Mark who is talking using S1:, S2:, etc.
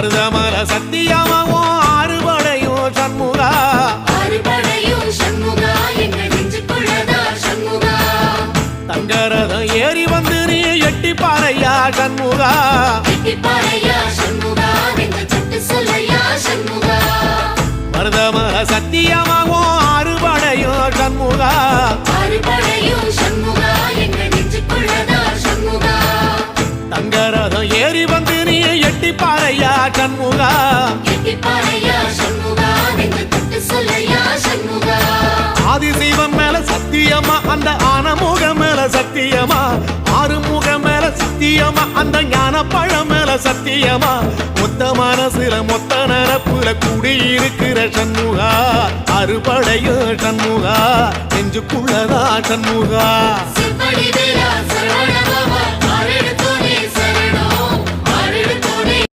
S1: மருதமர சத்தியமாவும் ஆறுபடையும் சண்முகா. தங்கரதம் ஏறி வந்து நீ எட்டி பாறையா சண்முகா மருதமர சத்தியமாவும் ஆறுபடையும் சண்முகா. தங்கரதம் ஏறி வந்து நீ எட்டி பாறையா சண்முகா ஆதிசைவம் மேல சத்தியமா அந்த ஆனமுகம் மேல சத்தியமா? ஆறுமுகம் மேல சத்தியமா அந்த ஞான பழம் மேல சத்தியமா? மொத்த மனசுல மொத்த நரப்புல குடியிருக்கிற சண்முகா? அறுபடையும் சண்முகா? நெஞ்சுக்குள்ளதா சண்முகா?